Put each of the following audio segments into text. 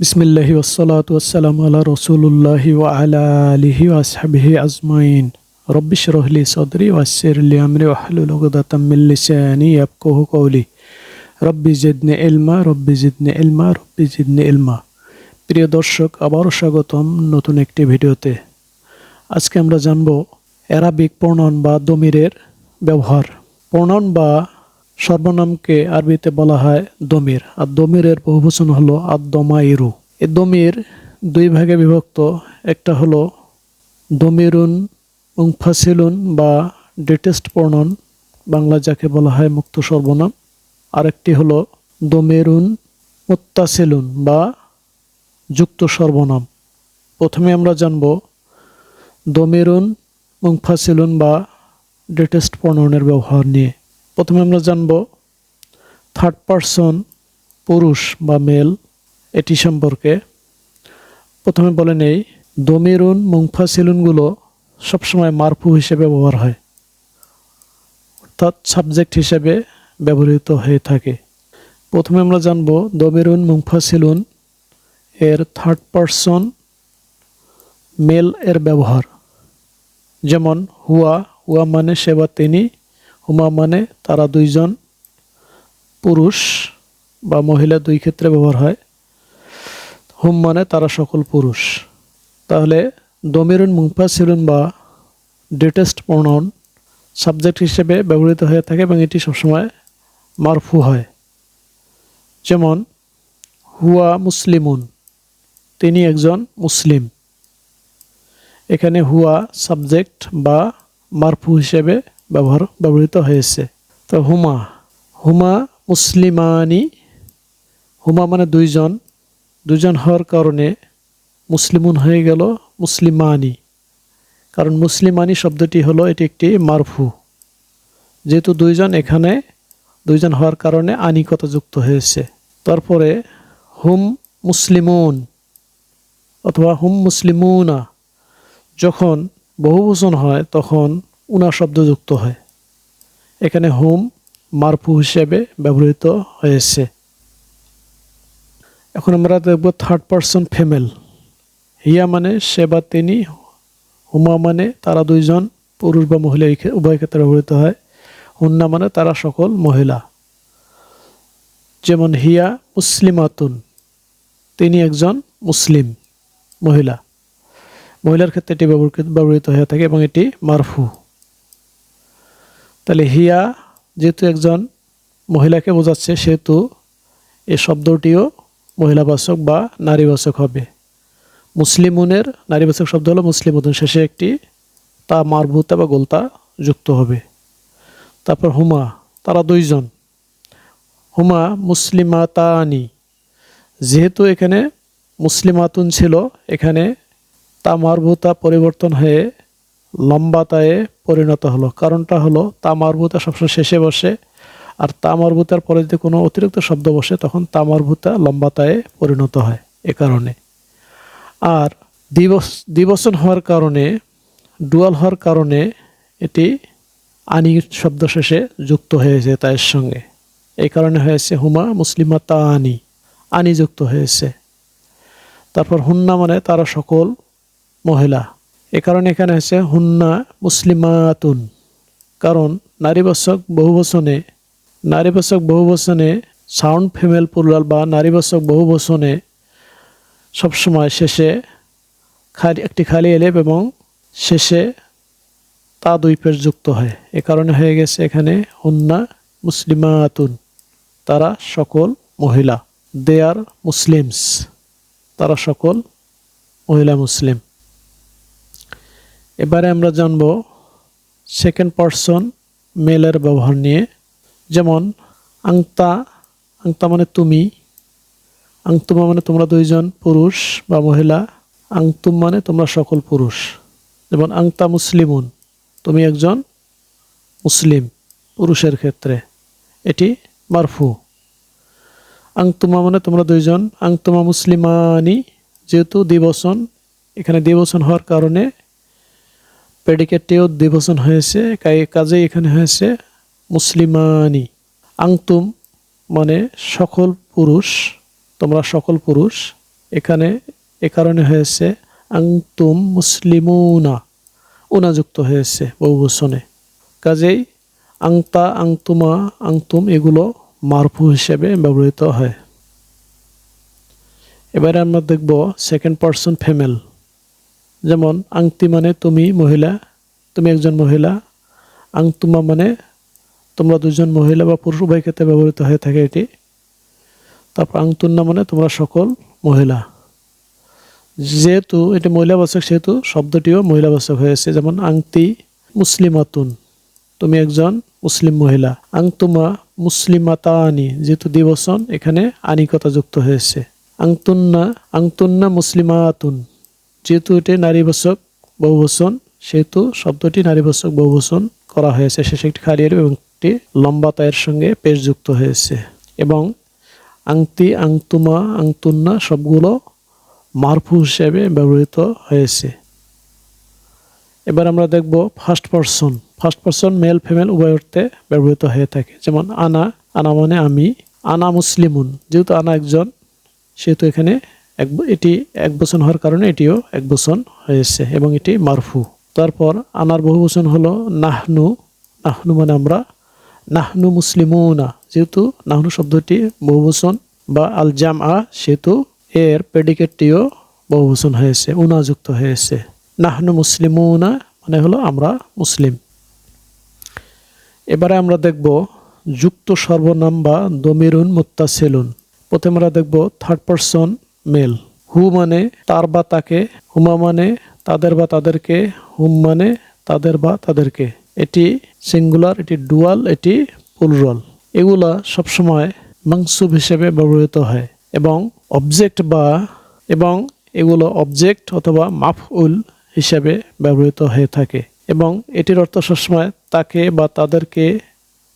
বিসমিল্লাহি ওসলাত ওয়াসালাম আল্লাহ রসুল্লাহি ওয়া আলা আলিহি ওয়াসহাবিহি আজমাইন। রব্বিশ রহলি সদরি ওয়াসিরলি আমরি ওয়াহলুল উকদাতাম মিন রব্বি জিদনি ইলমা রব্বি জিদনি ইলমা রব্বি জিদনি ইলমা প্রিয় দর্শক আবারও স্বাগতম নতুন একটি ভিডিওতে। আজকে আমরা জানব অ্যারাবিক প্রণয়ন বা দমিরের ব্যবহার। প্রণয়ন বা সর্বনামকে আরবিতে বলা হয় দমির। আর দমিরের বহুবচন হলো আদমাইরু এ দমির দুই ভাগে বিভক্ত। একটা হলো দমিরুন মুংফাসিলুন বা ডেটেস্ট প্রণয়ন বাংলা যাকে বলা হয় মুক্ত সর্বনাম। আরেকটি হলো দমেরুন মুত্তাসিলুন বা যুক্ত সর্বনাম। প্রথমে আমরা জানব দমেরুন মুংফাসিলুন বা ডেটেস্ট প্রণয়নের ব্যবহার নিয়ে। প্রথমে আমরা জানব থার্ড পারসন পুরুষ বা মেল এটি সম্পর্কে। প্রথমে বলে নেই, দমিরুন, মুংফাসিলুনগুলো সবসময় মারফু হিসেবে ব্যবহার হয়। অর্থাৎ সাবজেক্ট হিসেবে ব্যবহৃত হয়ে থাকে। প্রথমে আমরা জানব দমিরুন, মুংফাসিলুন, এর থার্ড পারসন মেল এর ব্যবহার। যেমন, হুয়া হুয়া মানে সে বা তিনি হুমা মানে তারা দুইজন পুরুষ বা মহিলা দুই ক্ষেত্রে ব্যবহার হয়। হুম মানে তারা সকল পুরুষ। তাহলে দমিরুন মুংফাসিলুন বা ডেটেস্ট প্রনাউন সাবজেক্ট হিসেবে ব্যবহৃত হয়ে থাকে এবং এটি সবসময় মারফু হয়। যেমন, হুয়া মুসলিমুন, তিনি একজন মুসলিম। এখানে হুয়া সাবজেক্ট বা মারফু হিসেবে ব্যবহার ব্যবহৃত হয়েছে। তো হুমা হুমা মুসলিমানি, হুমা মানে দুইজন দুজন হওয়ার কারণে মুসলিমুন হয়ে গেল মুসলিমানি। কারণ মুসলিমানি শব্দটি হলো এটি একটি মারফু। যেহেতু দুইজন এখানে, দুইজন হওয়ার কারণে আনিকতা যুক্ত হয়েছে। তারপরে হুম মুসলিমুন অথবা হুম মুসলিমুনা, যখন বহুবচন হয়, তখন উনা শব্দ যুক্ত হয়। এখানে হুম মারফু হিসেবে ব্যবহৃত হয়েছে। এখন আমরা দেখব থার্ড পারসন ফিমেল হিয়া মানে সে বা তিনি, হুমা মানে তারা দুইজন পুরুষ বা মহিলা উভয় ক্ষেত্রে ব্যবহৃত হয়। হুন্না মানে তারা সকল মহিলা। যেমন হিয়া মুসলিমাতুন, তিনি একজন মুসলিম মহিলা। মহিলার ক্ষেত্রে এটি ব্যবহৃত ব্যবহৃত হয়ে থাকে এবং এটি মারফু। তাহলে হিয়া যেহেতু একজন মহিলাকে বোঝাচ্ছে, সেহেতু এই শব্দটিও মহিলাবাচক বা নারীবাচক হবে। মুসলিমুনের নারীবাচক শব্দ হলো মুসলিমুদ্দিন। শেষে একটি তা মারভুতা বা গোলতা যুক্ত হবে। তারপর হুমা, তারা দুইজন। হুমা, মুসলিমাতানি। যেহেতু এখানে মুসলিমাতুন ছিল, এখানে তা মারভুতা পরিবর্তন হয়ে লম্বাতায় পরিণত হলো। কারণটা হলো তা মারভুতা সবসময় শেষে বসে, আর তামার মারভুতার পরে যদি কোনো অতিরিক্ত শব্দ বসে, তখন তা মারভুতা লম্বাতায় পরিণত হয় এ কারণে। আর দিবস, দিবসন হওয়ার কারণে, ডুয়াল হওয়ার কারণে এটি আনি শব্দ শেষে যুক্ত হয়েছে তার সঙ্গে। এই কারণে হয়েছে হুমা মুসলিমা তা আনি আনি যুক্ত হয়েছে। তারপর হুন্না মানে তারা সকল মহিলা। এ কারণে এখানে আছে, হুন্না মুসলিমাতুন। কারণ নারীবাচক বহুবচনে নারীবাচক বহুবচনে সাউন্ড ফিমেল প্লুরাল বা নারীবাচক বহুবচনে সবসময় শেষে খালি, একটি খালি এলেপ এবং শেষে তা দুই পেশ যুক্ত হয়। এ কারণে হয়ে গেছে এখানে, হুন্না মুসলিমাতুন। তারা সকল মহিলা। দে আর মুসলিমস তারা সকল মহিলা মুসলিম। এবারে আমরা জানব সেকেন্ড পারসন মেলের ব্যবহার নিয়ে। যেমন, আংতা আংতা মানে তুমি, আংতুমা মানে তোমরা দুইজন পুরুষ বা মহিলা, আংতুম মানে তোমরা সকল পুরুষ। যেমন, আংতা মুসলিমুন, তুমি একজন মুসলিম পুরুষের ক্ষেত্রে, এটি মারফু। আংতুমা মানে তোমরা দুইজন, আংতুমা মুসলিমানি, যেহেতু দ্বিবচন, এখানে দ্বিবচন হওয়ার কারণে প্রেডিকেটটিও দ্বিবচন হয়েছে কাজেই এখানে হয়েছে মুসলিমানি। আংতুম মানে সকল পুরুষ, তোমরা সকল পুরুষ, এখানে এ কারণে হয়েছে আংতুম মুসলিমুনা, উনাযুক্ত হয়েছে বহুবচনে। কাজেই আংতা, আংতুমা, আংতুম এগুলো মারফু হিসেবে ব্যবহৃত হয়। এবারে আমরা দেখব সেকেন্ড পার্সন ফিমেল যেমন আংতি মানে তুমি মহিলা, তুমি একজন মহিলা, আংতুমা মানে তোমরা দুজন মহিলা বা পুরুষ, উভয় ক্ষেত্রে ব্যবহৃত হয়ে থাকে এটি। তারপর আংতুন্না মানে তোমরা সকল মহিলা। যেহেতু এটি মহিলাবাচক, সেহেতু শব্দটিও মহিলাবাচক হয়েছে। যেমন আংতি মুসলিমাতুন, তুমি একজন মুসলিম মহিলা। আংতুমা মুসলিমাতানি, যেহেতু দিবসন এখানে আনিকতা যুক্ত হয়েছে। আংতুন্না আংতুন্না মুসলিমাতুন। যেহেতু এটি নারীবাচক বহুবচন, সেহেতু শব্দটি নারীবাচক বহুবচন করা হয়েছে। শেষে একটি খালিয়ার এবং একটি লম্বা তায়ের সঙ্গে পেশ যুক্ত হয়েছে। এবং আংতি, আংতুমা, আংতুন্না সবগুলো মারফু হিসেবে ব্যবহৃত হয়েছে। এবার আমরা দেখব first person first person male female উভয় অর্থে ব্যবহৃত হয়ে থাকে। যেমন আনা আনা মানে আমি, আনা মুসলিমুন। যেহেতু আনা একজন, সেহেতু এখানে এক এটি এক বচন হওয়ার কারণে এটিও এক বচন হয়েছে এবং এটি মারফু। তারপর আনার বহু বচন হলো নাহনু। নাহনু মানে আমরা। নাহনু মুসলিমুনা। যেহেতু নাহনু শব্দটি বহুবচন বা আল জাম আ সেহেতু এর প্রেডিকেটটিও বহুবচন হয়েছে, উনাযুক্ত হয়েছে। নাহনু মুসলিমুনা মানে হলো আমরা মুসলিম। এবারে আমরা দেখব যুক্ত সর্বনাম বা দমিরুন মুত্তাসিলুন। প্রথমে আমরা দেখব থার্ড পারসন মেল। হু মানে তার বা তাকে, হুমা মানে তাদের বা তাদেরকে, হুম মানে তাদের বা তাদেরকে। এটি সিঙ্গুলার, এটি ডুয়াল, এটি পুলরল। এগুলা সবসময় মাংসুব হিসেবে ব্যবহৃত হয় এবং অবজেক্ট বা এবং এগুলো অবজেক্ট অথবা মাফউল হিসেবে ব্যবহৃত হয়ে থাকে এবং এটির অর্থ সবসময় তাকে বা তাদেরকে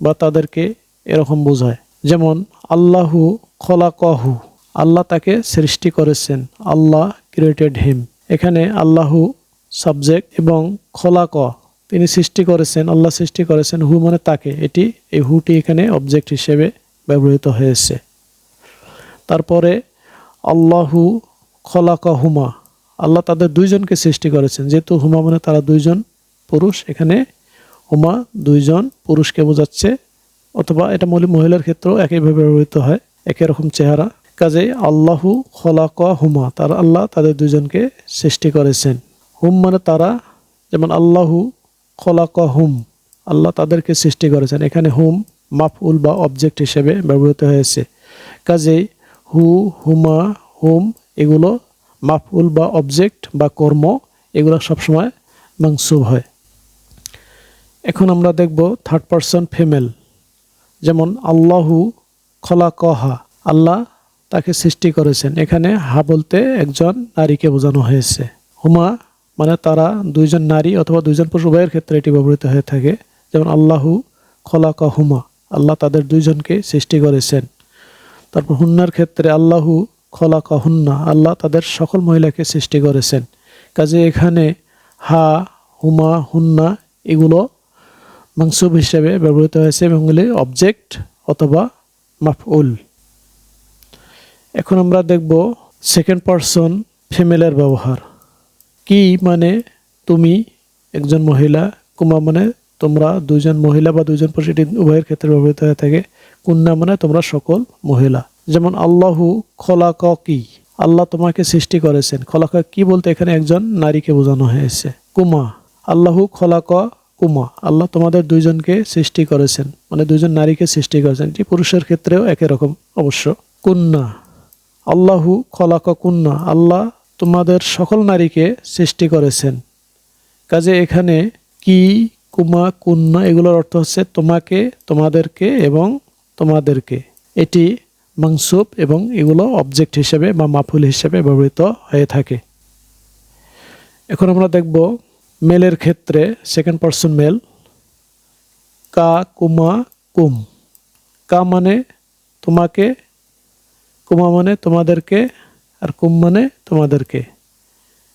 বা তাদেরকে এরকম বোঝায়। যেমন, আল্লাহু খলাকহু। আল্লাহ তাকে সৃষ্টি করেছেন। আল্লাহ ক্রিয়েটেড হিম এখানে আল্লাহু সাবজেক্ট এবং খলাক তিনি সৃষ্টি করেছেন, আল্লাহ সৃষ্টি করেছেন হু মানে তাকে। এটি, এই হুটি এখানে অবজেক্ট হিসেবে ব্যবহৃত হয়েছে। তারপরে আল্লাহু খলাকা হুমা আল্লাহ তাদের দুইজনকে সৃষ্টি করেছেন। যেহেতু হুমা মানে তারা দুইজন পুরুষ, এখানে হুমা দুইজন পুরুষকে বোঝাচ্ছে। অথবা এটা মহিলার ক্ষেত্রেও একইভাবে ব্যবহৃত হয় একই রকম চেহারা। কাজেই আল্লাহু খলাক হুমা তার আল্লাহ তাদের দুজনকে সৃষ্টি করেছেন। হুম মানে তারা, যেমন আল্লাহু খলাক হুম আল্লাহ তাদেরকে সৃষ্টি করেছেন। এখানে হুম মাফউল বা অবজেক্ট হিসেবে ব্যবহৃত হয়েছে। কাজেই হু, হুমা, হুম এগুলো মাফউল বা অবজেক্ট বা কর্ম, এগুলো সবসময় মাংসুব হয়। এখন আমরা দেখব থার্ড পারসন ফিমেল যেমন আল্লাহু খলাকহা, আল্লাহ তাকে সৃষ্টি করেছেন। এখানে হা বলতে একজন নারীকে বোঝানো হয়েছে। হুমা মানে তারা দুইজন নারী অথবা দুইজন পুরুষ, উভয়ের ক্ষেত্রে এটি ব্যবহৃত হয়ে থাকে। যেমন আল্লাহু খলাকা হুমা, আল্লাহ তাদের দুইজনকে সৃষ্টি করেছেন। তারপর হুন্নার ক্ষেত্রে আল্লাহু খলাকা হুন্না, আল্লাহ তাদের সকল মহিলাকে সৃষ্টি করেছেন। কাজে এখানে হা, হুমা, হুন্না এগুলো মাংসুব হিসেবে ব্যবহৃত হয়েছে এবং এগুলি অবজেক্ট অথবা মাফউল। এখন আমরা দেখব সেকেন্ড পারসন ফিমেলের ব্যবহার। কি মানে তুমি একজন মহিলা কুমা মানে তোমরা দুইজন মহিলা বা দুইজন পুরুষ, এটি উভয়ের ক্ষেত্রে ব্যবহৃত হয়ে থাকে। কুন্না মানে তোমরা সকল মহিলা। যেমন, আল্লাহু খলাক কি আল্লাহ তোমাকে সৃষ্টি করেছেন। খলাকা কি বলতে এখানে একজন নারীকে বোঝানো হয়েছে। কুমা, আল্লাহু খলাক কুমা আল্লাহ তোমাদের দুইজনকে সৃষ্টি করেছেন। মানে দুইজন নারীকে সৃষ্টি করেছেন। এটি পুরুষের ক্ষেত্রেও একই রকম অবশ্য। কুন্না আল্লাহু খলাক কুন্না আল্লাহ তোমাদের সকল নারীকে সৃষ্টি করেছেন। কাজে এখানে কি, কুমা, কুন্না, এগুলোর অর্থ হচ্ছে তোমাকে, তোমাদেরকে এবং তোমাদেরকে। এটি মাংসুপ এবং এগুলো অবজেক্ট হিসেবে বা মাফুল হিসেবে ব্যবহৃত হয়ে থাকে। এখন আমরা দেখব মেলের ক্ষেত্রে সেকেন্ড পার্সন মেল কা, কুমা, কুম। কা মানে তোমাকে কুমা মানে তোমাদেরকে আর কুম মানে তোমাদেরকে।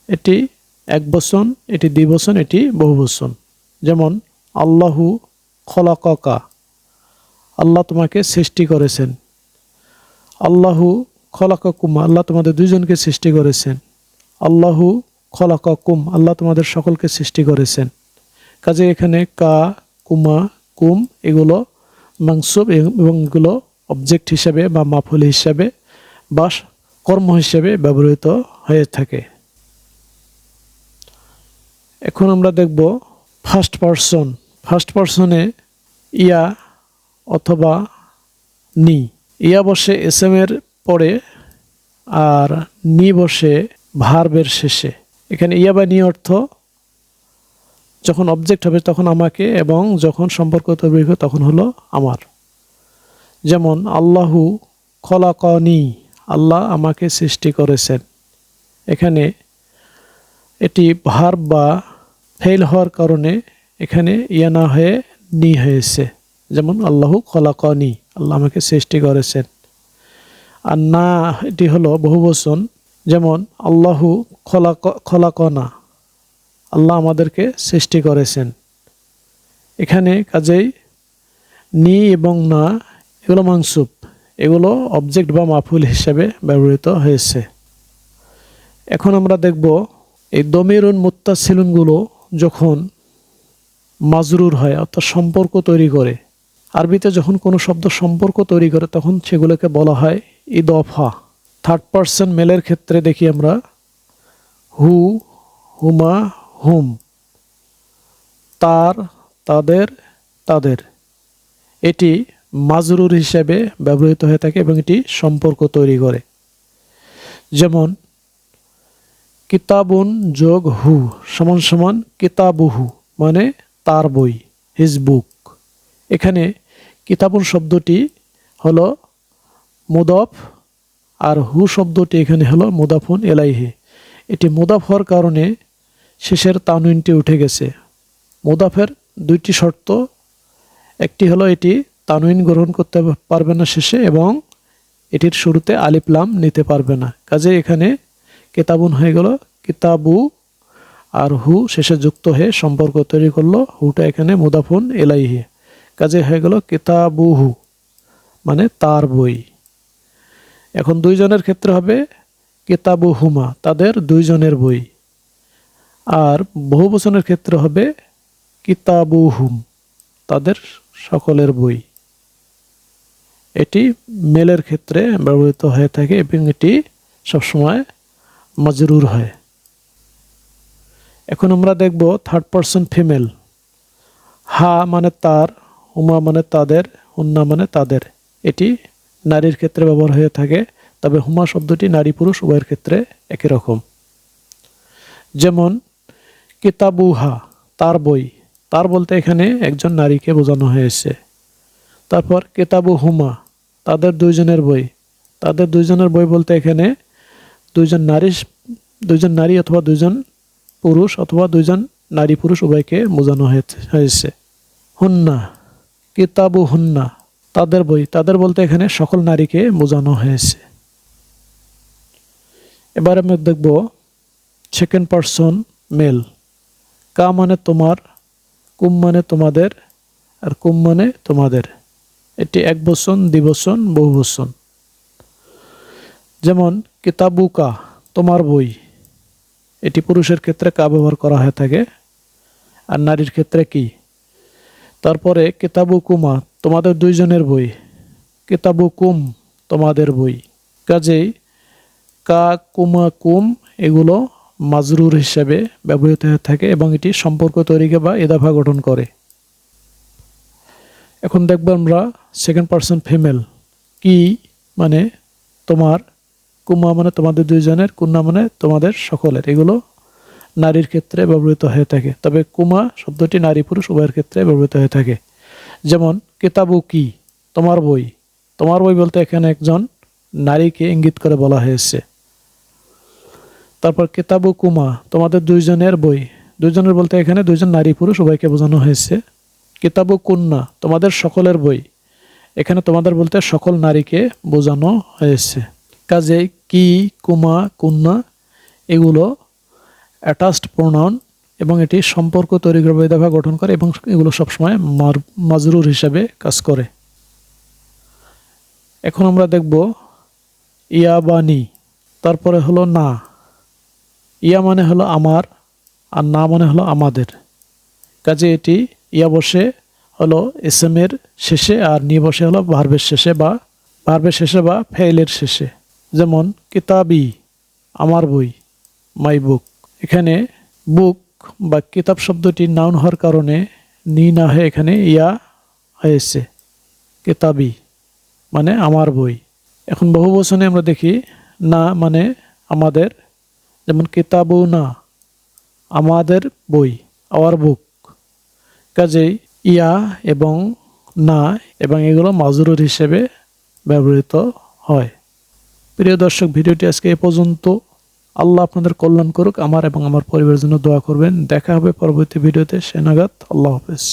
এটি এক বচন, এটি দ্বিবচন এটি বহুবচন যেমন, আল্লাহু খলাকা আল্লাহ তোমাকে সৃষ্টি করেছেন। আল্লাহু খলাকুম আল্লাহ তোমাদের দুইজনকে সৃষ্টি করেছেন। আল্লাহু খলাকুম আল্লাহ তোমাদের সকলকে সৃষ্টি করেছেন। কাজে এখানে কা, কুমা, কুম, এগুলো মাংসব এবং এগুলো অবজেক্ট হিসাবে বা মাফুল হিসাবে বা কর্ম হিসাবে ব্যবহৃত হয়ে থাকে। এখন আমরা দেখব ফার্স্ট পারসন ফার্স্ট পারসনে ইয়া অথবা নি। ইয়া বসে এস এর পরে আর নি বসে ভার্বের শেষে। এখানে ইয়া বা নি অর্থ যখন অবজেক্ট হবে তখন আমাকে এবং যখন সম্পর্ক তৈরি তখন হলো আমার। যেমন, আল্লাহু খলাকনি। আল্লাহ আমাকে সৃষ্টি করেছেন। এখানে এটি ভার বা ফেল হওয়ার কারণে এখানে ইয়া না হয়ে নি হয়েছে। যেমন, আল্লাহু খলাকনি আল্লাহ আমাকে সৃষ্টি করেছেন। আর না, এটি হলো বহুবচন। যেমন, আল্লাহু খলাক, খলাকনা আল্লাহ আমাদেরকে সৃষ্টি করেছেন। এখানে কাজেই নি এবং না এগুলো মাংসুপ এগুলো অবজেক্ট বা মাফুল হিসাবে ব্যবহৃত হয়েছে। এখন আমরা দেখব এই দমিরুন মুত্তাসিলুনগুলো যখন মাজরুর হয়, অর্থাৎ সম্পর্ক তৈরি করে, আরবিতে যখন কোনো শব্দ সম্পর্ক তৈরি করে, তখন সেগুলোকে বলা হয় ইদফা। থার্ড পার্সন মেলের ক্ষেত্রে দেখি আমরা, হু, হুমা, হুম। তার, তাদের তাদের। এটি মাজরুর হিসেবে ব্যবহৃত হয়ে থাকে এবং এটি সম্পর্ক তৈরি করে। যেমন, কিতাবুন যোগ হু সমান সমান কিতাবুহু মানে তার বই হিজ বুক এখানে কিতাবুন শব্দটি হলো মুদফ, আর হু শব্দটি এখানে হলো মুদাফুন এলাইহে। এটি মুদাফ হওয়ার কারণে শেষের তানুইনটি উঠে গেছে। মুদাফের দুইটি শর্ত, একটি হলো এটি তানুইন গ্রহণ করতে পারবে না শেষে এবং এটির শুরুতে আলিপ্লাম নিতে পারবে না। কাজে এখানে কেতাবুন হয়ে গেল, কিতাবু আর হু শেষে যুক্ত হয়ে সম্পর্ক তৈরি করল। হুটা এখানে মুদাফুন এলাইহে কাজে হয়ে গেল কিতাবু হু মানে তার বই। এখন দুইজনের ক্ষেত্রে হবে কিতাবু হুমা তাদের দুইজনের বই। আর বহু বচনের ক্ষেত্রে হবে কিতাবু হুম তাদের সকলের বই। এটি মেলের ক্ষেত্রে ব্যবহৃত হয়ে থাকে এবং এটি সবসময় মজরুর হয়। এখন আমরা দেখব থার্ড পারসন ফিমেল হা মানে তার হুমা মানে তাদের হুন্না মানে তাদের। এটি নারীর ক্ষেত্রে ব্যবহার হয়ে থাকে, তবে হুমা শব্দটি নারী পুরুষ উভয়ের ক্ষেত্রে একই রকম। যেমন, কিতাবুহা, তার বই। তার বলতে এখানে একজন নারীকে বোঝানো হয়েছে। তারপর কেতাবু হুমা, তাদের দুইজনের বই। তাদের দুইজনের বই বলতে এখানে দুইজন নারী দুইজন নারী অথবা দুইজন পুরুষ অথবা দুইজন নারী পুরুষ উভয়কে বোঝানো হয়েছে হুন্না, কিতাবু হুন্না, তাদের বই। তাদের বলতে এখানে সকল নারীকে বোঝানো হয়েছে। এবার আমি দেখব সেকেন্ড পারসন মেল কা মানে তোমার, কুম মানে তোমাদের, আর কুম মানে তোমাদের। এটি এক বচন দ্বিবচন বহু বচন। যেমন, কিতাবুকা, তোমার বই। এটি পুরুষের ক্ষেত্রে কা ব্যবহার করা হয়ে থাকে, আর নারীর ক্ষেত্রে কি? তারপরে কিতাবু কুমা তোমাদের দুইজনের বই। কিতাবু কুম তোমাদের বই। কাজেই, কা, কুমা, কুম, এগুলো মাজরুর হিসাবে ব্যবহৃত হয়ে থাকে এবং এটি সম্পর্ক তৈরিকে বা এদাফা গঠন করে। এখন দেখব আমরা সেকেন্ড পার্সন ফিমেল কি মানে তোমার কুমা মানে তোমাদের দুইজনের কুন্না মানে তোমাদের সকলের। এগুলো নারীর ক্ষেত্রে ব্যবহৃত হয়ে থাকে। তবে কুমা শব্দটি নারী পুরুষ উভয়ের ক্ষেত্রে ব্যবহৃত হয়ে থাকে। যেমন, কিতাবু কি? তোমার বই। তোমার বই বলতে এখানে একজন নারীকে ইঙ্গিত করে বলা হয়েছে। তারপর কিতাবু কুমা, তোমাদের দুইজনের বই। দুইজনের বলতে এখানে দুইজন নারী পুরুষ উভয়কে বোঝানো হয়েছে। কিতাবু কুন্না, তোমাদের সকলের বই। এখানে তোমাদের বলতে সকল নারীকে বোঝানো হয়েছে। কাজে কি, কুমা, কুন্না, এগুলো অ্যাটাচড প্রোনাউন এবং এটি সম্পর্ক তৈরি করে বেদাভা গঠন করে এবং এগুলো সবসময় মাজরুর হিসাবে কাজ করে। এখন আমরা দেখব ইয়াবানি, তারপরে হলো না। ইয়া মানে হলো আমার, আর না মানে হলো আমাদের। কাজে এটি ইয়া বসে হলো এসএমের শেষে আর নি বসে হলো ভার্বের শেষে বা ভার্বের শেষে বা ফেইলের শেষে। যেমন, কিতাবি, আমার বই, মাই বুক। এখানে বুক বা কিতাব শব্দটি নাউন হওয়ার কারণে নি না হয়ে এখানে ইয়া হয়েছে। কিতাবি মানে আমার বই। এখন বহু বচনে আমরা দেখি, না মানে আমাদের। যেমন, কিতাবু না, আমাদের বই, আওয়ার বুক। কাজেই ইয়া এবং না এবং এগুলো মাজরুর হিসেবে ব্যবহৃত হয়। প্রিয় দর্শক, ভিডিওটি আজকে এ পর্যন্ত। আল্লাহ আপনাদের কল্যাণ করুক, আমার এবং আমার পরিবারের জন্য দোয়া করবেন। দেখা হবে পরবর্তী ভিডিওতে। সেনাগাত আল্লাহ হাফেজ।